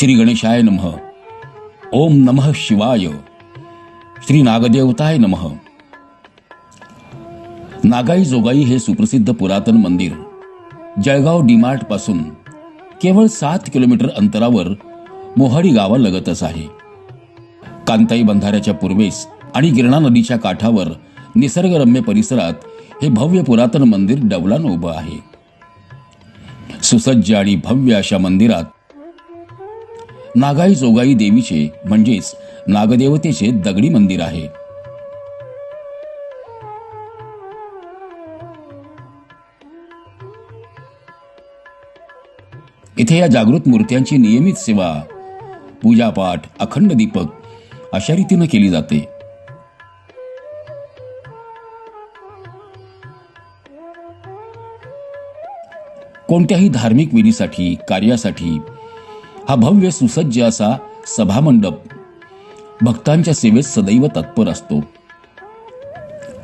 श्री गणेशाय नमः. ओम नमः शिवाय. श्री नागदेवताय नमः. नागाई जोगाई हे सुप्रसिद्ध पुरातन मंदिर जळगाव डीमार्टपासून केवळ सात किलोमीटर अंतरावर मोहाडी गावालगतच आहे. कांताई बंधाऱ्याच्या पूर्वेस आणि गिरणा नदीच्या काठावर निसर्गरम्य परिसरात हे भव्य पुरातन मंदिर डवलान उभं आहे. सुसज्ज आणि भव्य अशा मंदिरात नागाई जोगाई देवीचे म्हणजेच नागदेवतेचे दगडी मंदिर आहे. इथे या जागृत मूर्त्यांची नियमित सेवा पूजापाठ अखंड दीपक अशा रीतीनं केली जाते. कोणत्याही धार्मिक विधीसाठी कार्यासाठी हा भव्य सुसज्ज असा सभामंडप. भक्तांच्या सेवेत सदैव तत्पर असतो.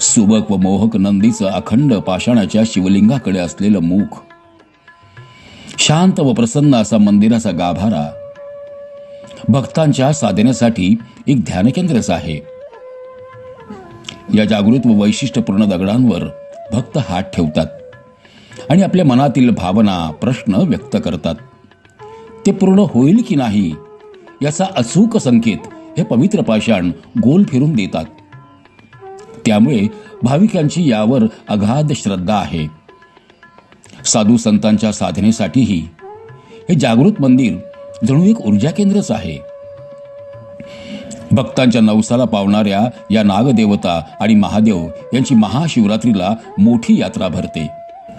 सुबक व मोहक नंदीचं अखंड पाषाणाच्या शिवलिंगाकडे असलेलं मुख शांत व प्रसन्न असा मंदिराचा गाभारा. भक्तांच्या साधनेसाठी एक ध्यानकेंद्रच आहे. या जागृत व वैशिष्ट्यपूर्ण दगडांवर भक्त हात ठेवतात आणि आपल्या मनातील भावना प्रश्न व्यक्त करतात. ते पूर्ण होईल की नाही? याचा अचूक संकेत हे पवित्र पाषाण गोल फिरून देतात. त्यामुळे भाविकांची यावर अगाध श्रद्धा आहे. साधू संतांच्या साधनेसाठीही हे जागृत मंदिर जणू एक ऊर्जा केंद्रच आहे. भक्तांच्या नवसाला पावणाऱ्या या नागदेवता आणि महादेव यांची महाशिवरात्रीला मोठी यात्रा भरते.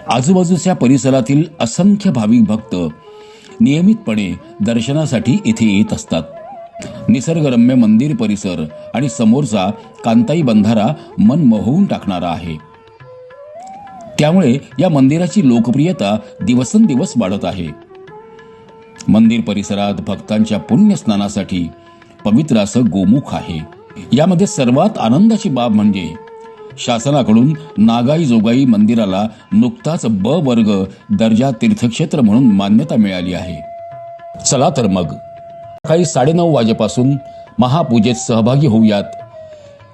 आजूबाजूच्या परिसरातील असंख्य भाविक भक्त नियमितपणे दर्शनासाठी इथे येत असतात. निसर्गरम्य मंदिर परिसर आणि समोरचा कांताई बंधारा मन मोहवून टाकणारा आहे. त्यामुळे या मंदिराची लोकप्रियता दिवसेंदिवस वाढत आहे. मंदिर परिसरात भक्तांच्या पुण्यस्नानासाठी पवित्र असं गोमुख आहे. यामध्ये सर्वात आनंदाची बाब म्हणजे शासनाकडून नागाई जोगाई मंदिराला नुकताच ब वर्ग दर्जा तीर्थक्षेत्र म्हणून मान्यता मिळाली आहे. चला तर मग. सकाळी साडेनऊ वाजेपासून महापूजेत सहभागी होऊयात.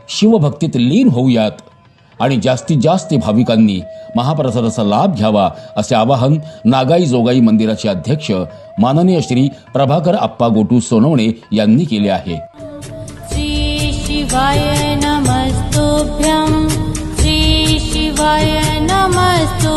शिवभक्तीत लीन होऊयात आणि जास्तीत जास्त भाविकांनी महाप्रसादाचा लाभ घ्यावा असे आवाहन नागाई जोगाई मंदिराचे अध्यक्ष माननीय श्री प्रभाकर आप्पा गोटू सोनवणे यांनी केले आहे. श्री शिवाय नमस्तु